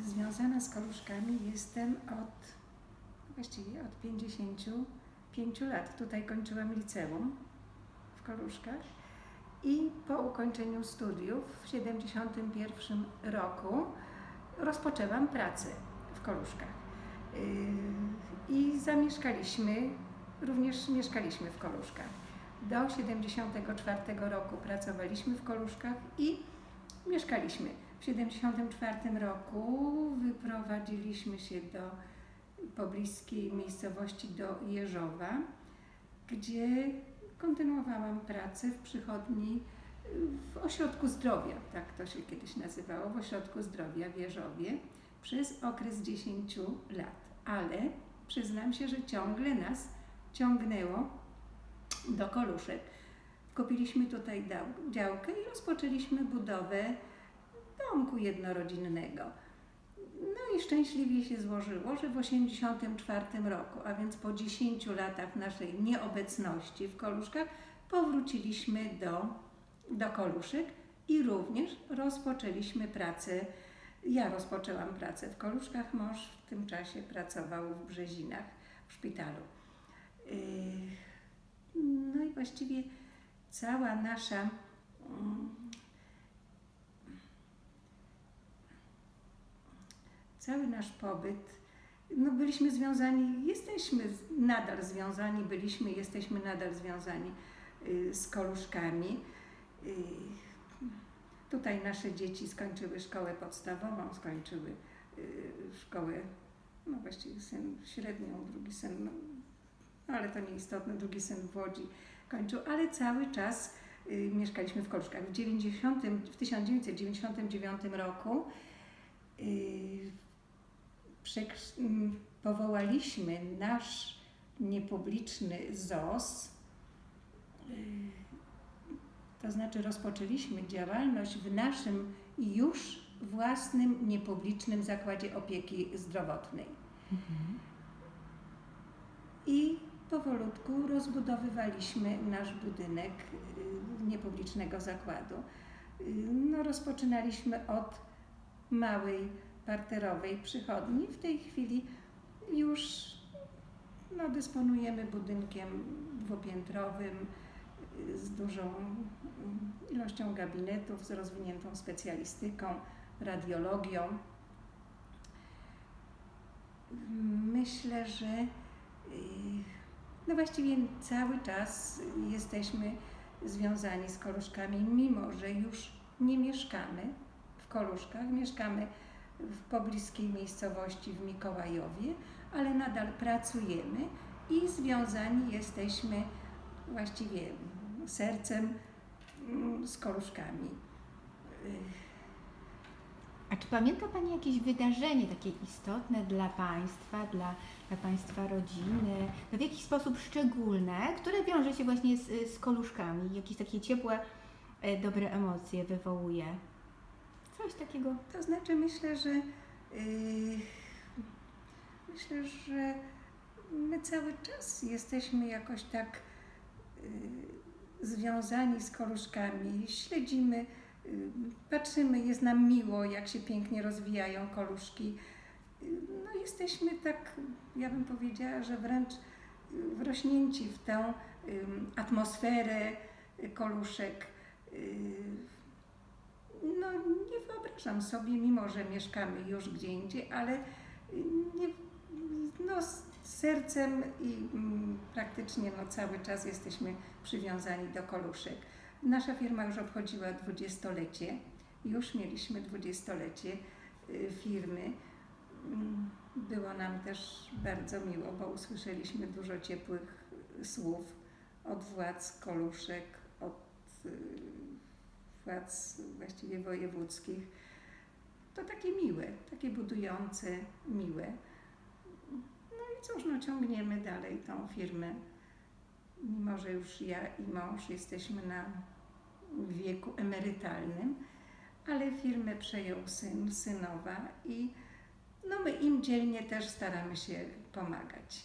Związana z koluszkami jestem od właściwie od 55 lat. Tutaj kończyłam liceum w Koluszkach i po ukończeniu studiów w 71 roku rozpoczęłam pracę w Koluszkach. Yy, I zamieszkaliśmy, również mieszkaliśmy w Koluszkach. Do 74 roku pracowaliśmy w Koluszkach i mieszkaliśmy. W 74 roku wyprowadziliśmy się do pobliskiej miejscowości do Jeżowa, gdzie kontynuowałam pracę w przychodni w ośrodku zdrowia, tak to się kiedyś nazywało, w ośrodku zdrowia w Jeżowie przez okres 10 lat. Ale przyznam się, że ciągle nas ciągnęło do Koluszek. Kupiliśmy tutaj działkę i rozpoczęliśmy budowę domku jednorodzinnego. No i szczęśliwie się złożyło, że w 1984 roku, a więc po 10 latach naszej nieobecności w Koluszkach, powróciliśmy do, do Koluszek i również rozpoczęliśmy pracę. Ja rozpoczęłam pracę w Koluszkach, mąż w tym czasie pracował w Brzezinach, w szpitalu. Yy, No i właściwie cała nasza cały nasz pobyt, no byliśmy związani, jesteśmy nadal związani, byliśmy, jesteśmy nadal związani y, z koluszkami. Y, Tutaj nasze dzieci skończyły szkołę podstawową, skończyły y, szkołę, no właściwie syn średnią, drugi syn, no, ale to nieistotne, drugi syn w Łodzi kończył, ale cały czas mieszkaliśmy w Koluszkach. W, 90, w 1999 roku powołaliśmy nasz niepubliczny ZOS, y, to znaczy rozpoczęliśmy działalność w naszym już własnym niepublicznym zakładzie opieki zdrowotnej. I powolutku rozbudowywaliśmy nasz budynek y, niepublicznego zakładu. Y, No, rozpoczynaliśmy od małej parterowej przychodni. W tej chwili już no, dysponujemy budynkiem dwupiętrowym z dużą ilością gabinetów, z rozwiniętą specjalistyką, radiologią. Myślę, że y, no właściwie cały czas jesteśmy związani z Koluszkami, mimo że już nie mieszkamy w Koluszkach, mieszkamy w pobliskiej miejscowości w Mikołajowie, ale nadal pracujemy i związani jesteśmy właściwie sercem mm, z Koluszkami. A czy pamięta Pani jakieś wydarzenie takie istotne dla Państwa, dla, dla Państwa rodziny, no w jakiś sposób szczególne, które wiąże się właśnie z, z koluszkami, jakieś takie ciepłe, e, dobre emocje wywołuje? Coś takiego. To znaczy myślę, że yy, myślę, że my cały czas jesteśmy jakoś tak yy, związani z koluszkami, śledzimy, yy, patrzymy, jest nam miło, jak się pięknie rozwijają koluszki. Yy, No jesteśmy tak, ja bym powiedziała, że wręcz yy, wrośnięci w tę atmosferę yy, koluszek. Wyobrażam sobie, mimo że mieszkamy już gdzie indziej, ale y, nie, no, z sercem i mm, praktycznie no, cały czas jesteśmy przywiązani do koluszek. Nasza firma już obchodziła dwudziestolecie, już mieliśmy dwudziestolecie y, firmy. Mm, Było nam też bardzo miło, bo usłyszeliśmy dużo ciepłych słów od władz koluszek, od y, władz właściwie wojewódzkich. To takie miłe, takie budujące, miłe. No i cóż, no ciągniemy dalej tą firmę. Mimo, że już ja i mąż jesteśmy na wieku emerytalnym, ale firmę przejął syn, synowa i no my im dzielnie też staramy się pomagać.